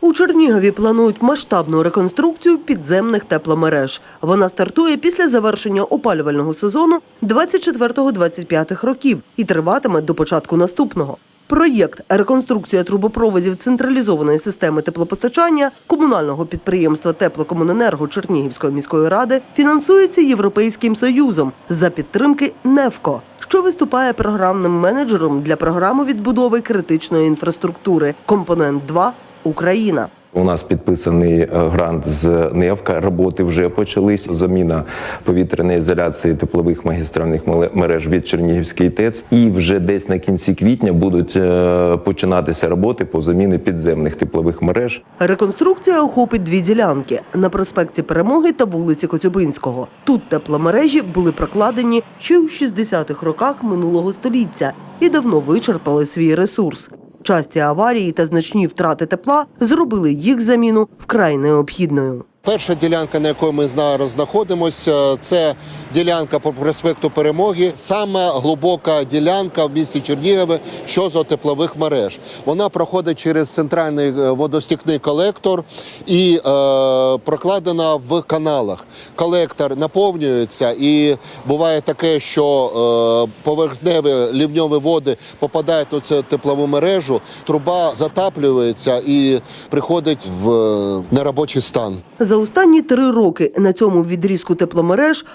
У Чернігові планують масштабну реконструкцію підземних тепломереж. Вона стартує після завершення опалювального сезону 24-25 років і триватиме до початку наступного. Проєкт реконструкція трубопроводів централізованої системи теплопостачання комунального підприємства Теплокомуненерго Чернігівської міської ради фінансується Європейським Союзом за підтримки НЕФКО, що виступає програмним менеджером для програми відбудови критичної інфраструктури. Компонент 2 Україна. У нас підписаний е, грант з НЕВКА. Роботи вже почались. Заміна повітряної ізоляції теплових магістральних мереж від Чернігівської ТЕЦ. І вже десь на кінці квітня будуть е, починатися роботи по заміні підземних теплових мереж. Реконструкція охопить дві ділянки на проспекті Перемоги та вулиці Коцюбинського. Тут тепломережі були прокладені ще у 60-х роках минулого століття і давно вичерпали свій ресурс. Часті аварії та значні втрати тепла зробили їх заміну вкрай необхідною. Перша ділянка, на якій ми зараз знаходимося, це ділянка по проспекту Перемоги. Саме глибока ділянка в місті Чернігове щодо теплових мереж. Вона проходить через центральний е, водостікний колектор і е, прокладена в каналах. Колектор наповнюється, і буває таке, що е, поверхневі лівньові води попадають у цю теплову мережу. Труба затаплюється і приходить в е, неробочий стан. За останні три роки на цьому відрізку тепломереж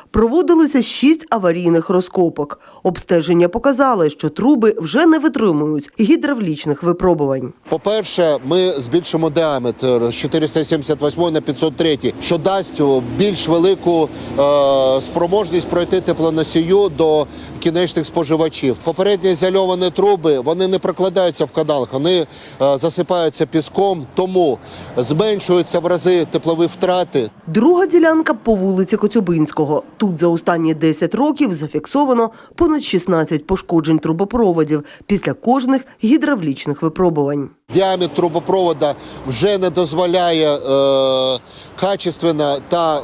проводилося шість аварійних розкопок. Обстеження показали, що труби вже не витримують гідравлічних випробувань. По-перше, ми збільшимо діаметр з 478 на 503, що дасть більш велику е, спроможність пройти теплоносію до кінечних споживачів. Попередні ізольовані труби вони не прокладаються в каналах, вони е, засипаються піском, тому зменшуються в рази теплові втрати. Друга ділянка по вулиці Коцюбинського. Тут за останні 10 років зафіксовано понад 16 пошкоджень трубопроводів після кожних гідравлічних випробувань. Діаметр трубопровода вже не дозволяє е, качественно та е,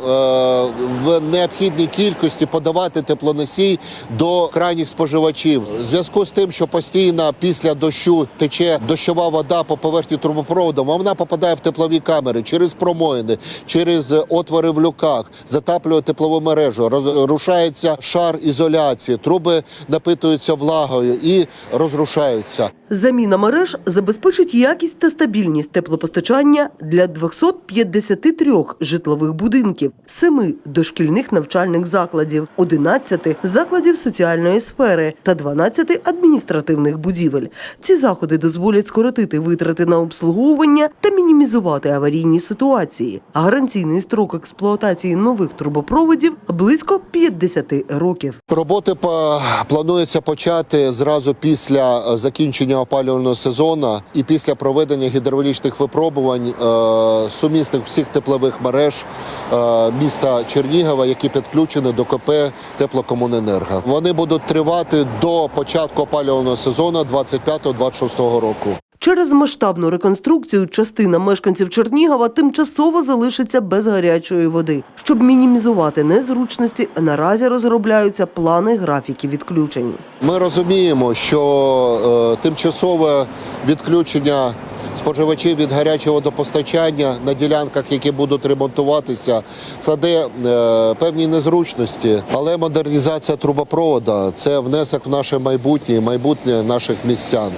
в необхідній кількості подавати теплоносій до крайніх споживачів. В зв'язку з тим, що постійно після дощу тече дощова вода по поверхні трубопроводу, вона попадає в теплові камери через промоїни, через отвори в люках, затаплює теплову мережу, розрушається шар ізоляції, труби напитуються влагою і розрушаються. Заміна мереж забезпечить якість та стабільність теплопостачання для 253 житлових будинків, 7 дошкільних навчальних закладів, 11 закладів соціальної сфери та 12 адміністративних будівель. Ці заходи дозволять скоротити витрати на обслуговування та мінімізувати аварійні ситуації. Гарантійний строк експлуатації нових трубопроводів близько 50 років. Роботи планується почати зразу після е, закінчення опалювального сезону і після проведення гідравлічних випробувань е, сумісних всіх теплових мереж е, міста Чернігова, які підключені до КП Теплокомуненерго. Вони будуть тривати до початку опалювального сезону 25-26 року. Через масштабну реконструкцію частина мешканців Чернігова тимчасово залишиться без гарячої води. Щоб мінімізувати незручності, наразі розробляються плани графіки відключень. Ми розуміємо, що е, тимчасове відключення споживачів від гарячого водопостачання на ділянках, які будуть ремонтуватися, складе е, певні незручності, але модернізація трубопровода це внесок в наше майбутнє, майбутнє наших містян.